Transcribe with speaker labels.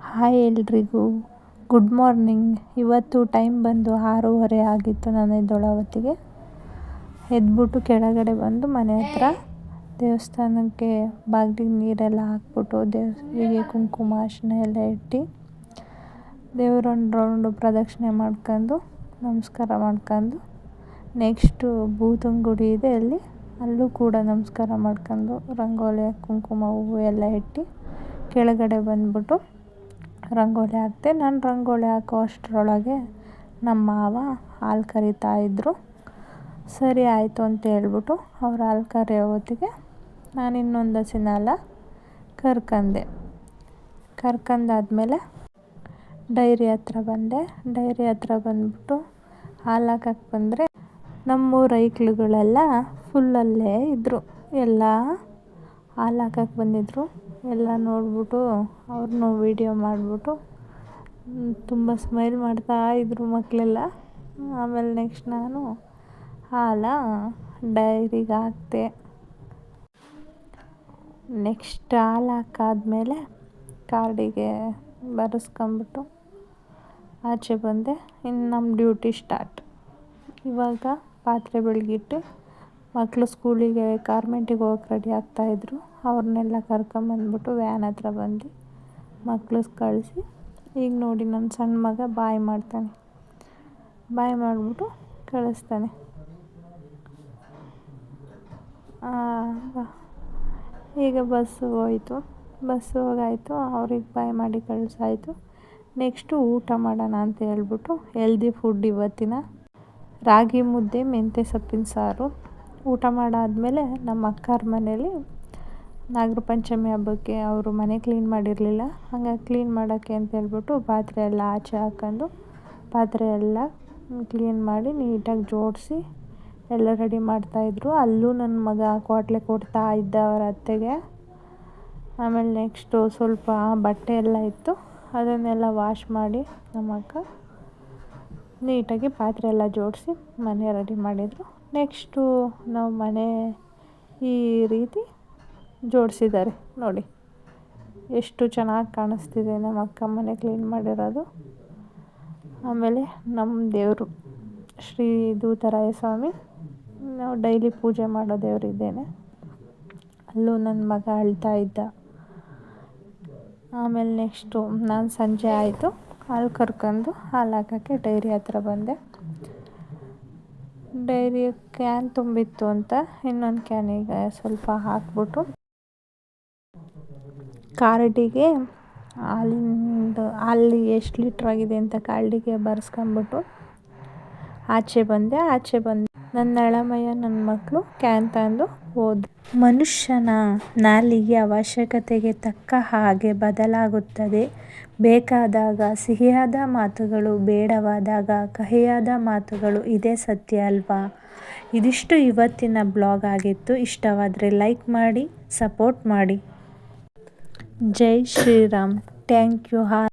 Speaker 1: Hi ಎಲ್ರಿಗೂ. Good morning. ಇವತ್ತು time ಬಂದು ಆರೂವರೆ ಆಗಿತ್ತು ನಾನು ಎದ್ದೊಳೋ ಹೊತ್ತಿಗೆ ಎದ್ಬಿಟ್ಟು ಕೆಳಗಡೆ ಬಂದು ಮನೆ ಹತ್ರ ದೇವಸ್ಥಾನಕ್ಕೆ ಬಾಗಿಲಿಗೆ ನೀರೆಲ್ಲ ಹಾಕ್ಬಿಟ್ಟು ದೇವರಿಗೆ ಕುಂಕುಮ, ಅರಿಶಿನ ಎಲ್ಲ ಇಟ್ಟು ದೇವ್ರೊಂದು ರೌಂಡು ಪ್ರದಕ್ಷಿಣೆ ಮಾಡ್ಕೊಂಡು ನಮಸ್ಕಾರ ಮಾಡ್ಕೊಂಡು ನೆಕ್ಸ್ಟು ಭೂತನ ಗುಡಿ ಇದೆ ಅಲ್ಲಿ. ಅಲ್ಲೂ ಕೂಡ ನಮಸ್ಕಾರ ಮಾಡ್ಕೊಂಡು ರಂಗೋಲಿ, ಕುಂಕುಮ, ಹೂವು ಎಲ್ಲ ಇಟ್ಟು ಕೆಳಗಡೆ ಬಂದ್ಬಿಟ್ಟು ರಂಗೋಲಿ ಹಾಕಿದೆ, ನಾನು ರಂಗೋಲಿ ಹಾಕೋ ಅಷ್ಟರೊಳಗೆ ನಮ್ಮ ಮಾವ ಹಾಲು ಕರಿತಾ ಇದ್ದರು ಸರಿ ಆಯಿತು ಅಂತ ಹೇಳ್ಬಿಟ್ಟು ಅವ್ರು ಹಾಲು ಕರೆಯೋ ಹೊತ್ತಿಗೆ ನಾನು ಇನ್ನೊಂದು ಹಸಿನ ಕರ್ಕಂದೆ. ಕರ್ಕಂದಾದ್ಮೇಲೆ ಡೈರಿ ಹತ್ರ ಬಂದೆ. ಡೈರಿ ಹತ್ರ ಬಂದ್ಬಿಟ್ಟು ಹಾಲು ಹಾಕಕ್ಕೆ ಬಂದರೆ ನಮ್ಮೂರ ಐಕ್ಳುಗಳೆಲ್ಲ ಫುಲ್ಲಲ್ಲೇ ಇದ್ದರು ಎಲ್ಲ ಹಾಲು ಹಾಕಕ್ಕೆ ಬಂದಿದ್ದರು ಎಲ್ಲ ನೋಡಿಬಿಟ್ಟು ಅವ್ರನ್ನೂ ವೀಡಿಯೋ ಮಾಡಿಬಿಟ್ಟು ತುಂಬ ಸ್ಮೈಲ್ ಮಾಡ್ತಾ ಇದ್ದರು ಮಕ್ಕಳೆಲ್ಲ ಆಮೇಲೆ ನೆಕ್ಸ್ಟ್ ನಾನು ಹಾಲ ಡೈರಿಗೆ ಹಾಕ್ತೆ ನೆಕ್ಸ್ಟ್ ಹಾಲು ಹಾಕಾದ್ಮೇಲೆ ಕಾರ್ಡಿಗೆ ಬರೆಸ್ಕೊಂಬಿಟ್ಟು ಆಚೆ ಬಂದೆ. ಇನ್ನು ನಮ್ಮ ಡ್ಯೂಟಿ ಸ್ಟಾರ್ಟ್ ಇವಾಗ ಪಾತ್ರೆ ಬೆಳಗಿಟ್ಟು ಮಕ್ಕಳು ಸ್ಕೂಲಿಗೆ ಕಾರ್ಮೆಂಟಿಗೆ ಹೋಗಕ್ಕೆ ರೆಡಿ ಆಗ್ತಾಯಿದ್ರು ಅವ್ರನ್ನೆಲ್ಲ ಕರ್ಕೊಂಬಂದ್ಬಿಟ್ಟು ವ್ಯಾನ್ ಹತ್ರ ಬಂದು ಮಕ್ಕಳು ಕಳಿಸಿ, ಈಗ ನೋಡಿ ನನ್ನ ಸಣ್ಣ ಮಗ ಬಾಯ್ ಮಾಡ್ತಾನೆ. ಬಾಯ್ ಮಾಡಿಬಿಟ್ಟು ಕಳಿಸ್ತಾನೆ. ಈಗ ಬಸ್ಸು ಹೋಯಿತು. ಬಸ್ಸು ಹೋಗಾಯಿತು, ಅವ್ರಿಗೆ ಬಾಯ್ ಮಾಡಿ ಕಳಿಸಾಯಿತು. ನೆಕ್ಸ್ಟು ಊಟ ಮಾಡೋಣ ಅಂತ ಹೇಳ್ಬಿಟ್ಟು ಹೆಲ್ದಿ ಫುಡ್ ಇವತ್ತಿನ. ರಾಗಿ ಮುದ್ದೆ, ಮೆಂತ್ಯ ಸೊಪ್ಪಿನ ಸಾರು. ಊಟ ಮಾಡಾದಮೇಲೆ ನಮ್ಮ ಅಕ್ಕರ ಮನೇಲಿ ನಾಗರ ಪಂಚಮಿ ಹಬ್ಬಕ್ಕೆ ಅವರು ಮನೆ ಕ್ಲೀನ್ ಮಾಡಿರಲಿಲ್ಲ. ಹಾಗಾಗಿ ಕ್ಲೀನ್ ಮಾಡೋಕ್ಕೆ ಅಂತ ಹೇಳ್ಬಿಟ್ಟು ಪಾತ್ರೆ ಎಲ್ಲ ಆಚೆ ಹಾಕೊಂಡು ಪಾತ್ರೆ ಎಲ್ಲ ಕ್ಲೀನ್ ಮಾಡಿ ನೀಟಾಗಿ ಜೋಡಿಸಿ ಎಲ್ಲ ರೆಡಿ ಮಾಡ್ತಾಯಿದ್ರು ಅಲ್ಲೂ ನನ್ನ ಮಗ ಕೋಟ್ಲೆ ಕೊಡ್ತಾ ಇದ್ದ ಅವರ ಅತ್ತೆಗೆ. ಆಮೇಲೆ ನೆಕ್ಸ್ಟು ಸ್ವಲ್ಪ ಬಟ್ಟೆ ಎಲ್ಲ ಇತ್ತು. ಅದನ್ನೆಲ್ಲ ವಾಶ್ ಮಾಡಿ ನಮ್ಮ ಅಕ್ಕ ನೀಟಾಗಿ ಪಾತ್ರೆ ಎಲ್ಲ ಜೋಡಿಸಿ ಮನೆ ರೆಡಿ ಮಾಡಿದರು. ನೆಕ್ಸ್ಟು ನಾವು ಮನೆ ಈ ರೀತಿ ಜೋಡಿಸಿದ್ದಾರೆ. ನೋಡಿ, ಎಷ್ಟು ಚೆನ್ನಾಗಿ ಕಾಣಿಸ್ತಿದೆ ನಮ್ಮ ಅಕ್ಕ ಮನೆ ಕ್ಲೀನ್ ಮಾಡಿರೋದು. ಆಮೇಲೆ ನಮ್ಮ ದೇವರು, ಶ್ರೀ ದೂತರಾಯ ಸ್ವಾಮಿ, ನಾವು ಡೈಲಿ ಪೂಜೆ ಮಾಡೋ ದೇವರಿದ್ದೇನೆ ಅಲ್ಲೂ ನನ್ನ ಮಗ ಅಳ್ತಾ ಇದ್ದ. ಆಮೇಲೆ ನೆಕ್ಸ್ಟು ನಾನು ಸಂಜೆ ಆಯಿತು. ಹಾಲು ಕರ್ಕೊಂಡು ಹಾಲು ಹಾಕೋಕ್ಕೆ ಡೈರಿ ಹತ್ರ ಬಂದೆ. ಡೈರಿ ಕ್ಯಾನ್ ತುಂಬಿತ್ತು ಅಂತ ಇನ್ನೊಂದು ಕ್ಯಾನಿಗೆ ಸ್ವಲ್ಪ ಹಾಕ್ಬಿಟ್ಟು ಕಾರ್ಡಿಗೆ ಹಾಲಿಂದು ಹಾಲು ಎಷ್ಟು ಲೀಟ್ರ್ ಆಗಿದೆ ಅಂತ ಕಾರ್ಡಿಗೆ ಬರ್ಸ್ಕೊಂಬಿಟ್ಟು ಆಚೆ ಬಂದೆ, ಆಚೆ ಬಂದು ನನ್ನ ನಳಮಯ್ಯ ನನ್ನ ಮಕ್ಕಳು ಕ್ಯಾನ್ ತಂದು ಹೋದ್ರು ಮನುಷ್ಯನ ನಾಲಿಗೆ ಅವಶ್ಯಕತೆಗೆ ತಕ್ಕ ಹಾಗೆ ಬದಲಾಗುತ್ತದೆ. ಬೇಕಾದಾಗ ಸಿಹಿಯಾದ ಮಾತುಗಳು, ಬೇಡವಾದಾಗ ಕಹಿಯಾದ ಮಾತುಗಳು ಇದೇ ಸತ್ಯ ಅಲ್ವಾ? ಇದಿಷ್ಟು ಇವತ್ತಿನ ಬ್ಲಾಗ್ ಆಗಿತ್ತು. ಇಷ್ಟವಾದರೆ ಲೈಕ್ ಮಾಡಿ, ಸಪೋರ್ಟ್ ಮಾಡಿ. ಜೈ ಶ್ರೀರಾಮ್. Thank you. ಹಾ